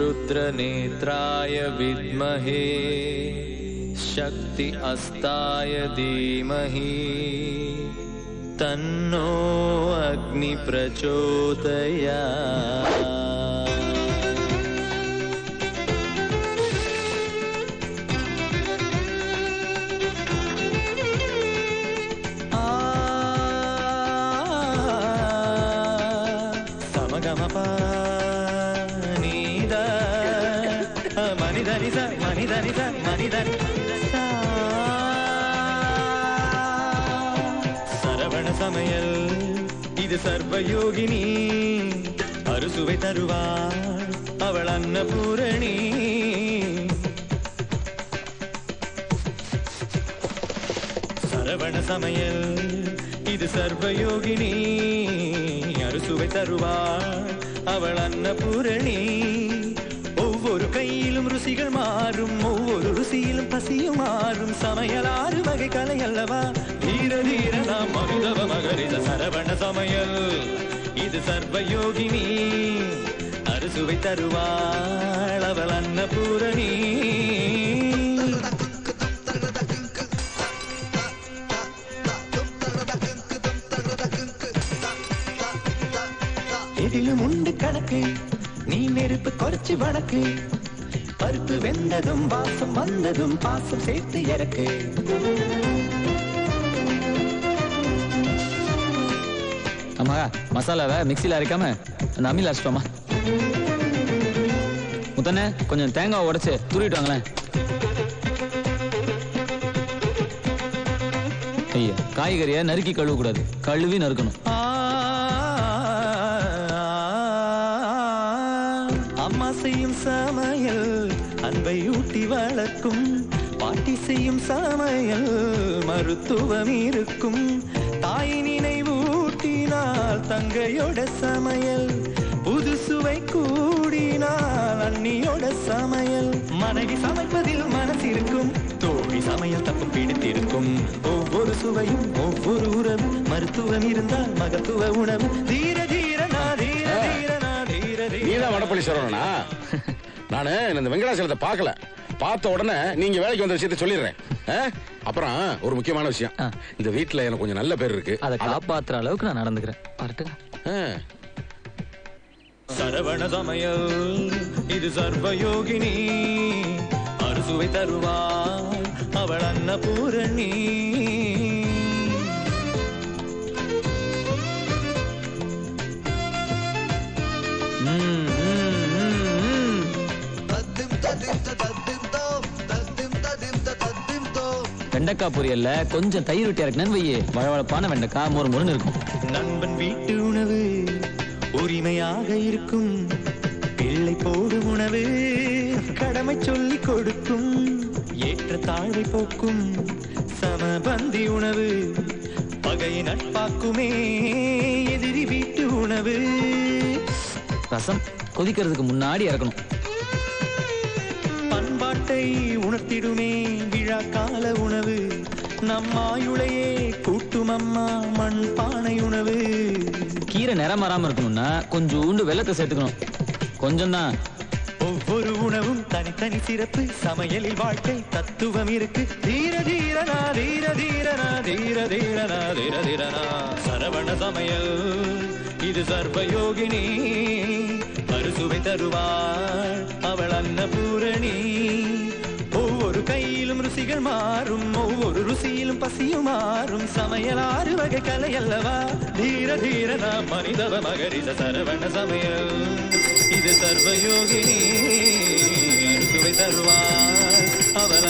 रुद्रनेत्राय विद्महे शक्ति अस्ताय धीमहि। तन्नो अग्नि प्रचोदयात् மனித மனிதனித மனிதன். சரவண சமையல். இது சர்வயோகினி. அறுசுவை தருவாள் அவள் அன்னபூரணி. சரவண சமையல். இது சர்வயோகினி. அறுசுவை தருவாள் அவள் அன்னபூரணி. ஒவ்வொரு கையிலும் ருசிகள் மாறும். ஒவ்வொரு ருசியிலும் பசியும் மாறும். சமையல் ஆறு வகை கலை அல்லவா? தீர தீர நாம் மகுதவ மகரித சரவண சமையல். இது சர்வயோகினி அறுசுவை தருவாள் அவள் அன்னபூரணி. எதிலும் உண்டு கணக்கு நீ நெருப்பு குறைச்சு வழக்கு பருப்பு வெந்ததும் வாசம் வந்ததும் பாசம் சேர்த்து இறக்கு. அம்மா மசாலாவை மிக்சியில் அரைக்காம அந்த அம்மியில் அரைச்சிட்டோமா முத்தண்ணே கொஞ்சம் தேங்காய் உடைச்சு துருவிட்டு வாங்களேன். ஐயா காய்கறியை நறுக்கி கழுவக்கூடாது. கழுவி நறுக்கணும். அம்மா செய்யும் சமையல் அன்பை ஊட்டி வளர்க்கும் பாட்டி செய்யும் சமையல் மருத்துவம் இருக்கும். தாய் நினைவூட்டினால் தங்கையோட சமையல் புது சுவை கூடினால் அண்ணியோட சமையல். மனைவி சமைப்பதில் மனசிருக்கும் தோழி சமையல் தப்பு பிடித்திருக்கும் ஒவ்வொரு சுவையும் ஒவ்வொரு உறவு மருத்துவம் இருந்தால் மகத்துவ உணவு தீர சரவணனா நானு இந்த வெங்கடாசலத்தை பார்க்கல. பார்த்த உடனே நீங்க வேலைக்கு வந்த விஷயத்த சொல்லிடுறேன்? அப்புறம் ஒரு முக்கியமான விஷயம். இந்த வீட்ல எனக்கு கொஞ்சம் நல்ல பேர் இருக்கு. அதை காப்பாத்துற அளவுக்கு நான் நடந்துக்கிறேன். ஆ. சரவண சமையல் இது சர்வயோகினி. அறுசுவை தருவாள் அவள் அன்னபூரணி. வெண்டைக்காய் பொரியல்ல கொஞ்சம் தயிர் விட்டு இறக்குனேன்னு வையே. வழவழப்பான வெண்டைக்காய் மொறு மொறுன்னு இருக்கும். நண்பன் வீட்டு உணவு உரிமையாக இருக்கும். பிள்ளை போடும் உணவு கடமை சொல்லி கொடுக்கும். ஏற்ற தாழ்வை போக்கும். சமபந்தி உணவு பகையை நட்பாக்குமே. எதிரி வீட்டு உணவு. ரசம் கொதிக்கிறதுக்கு முன்னாடி இறக்கணும் பண்பாட்டை உணர்த்திடுமே. விழா கால உணவு. நம்மாயுளையே கூட்டும் அம்மா மண் பானை உணவு. கீரை நிறம் மாறாம இருக்கணும்னா கொஞ்சோண்டு வெள்ளத்தை சேர்த்துக்கணும். கொஞ்சம் தான் ஒவ்வொரு உணவும் தனித்தனி சிறப்பு. சமையலில் வாழ்க்கை தத்துவம் இருக்கு. தீர தீரனா தீர தீரனா தீர தீரனா தீர தீரனா சரவண சமையல். இது சர்வயோகினி. அறுசுவை தருவாள். அவள் கையிலும் ருசிகள் மாறும். ஒவ்வொரு ருசியிலும் பசியும் மாறும். சமையல் ஆறு வகை கலை அல்லவா? தீர தீரனா மனிதவ மகரித சரவண சமையல். இது சர்வயோகினி அறுசுவை தருவாள் அவள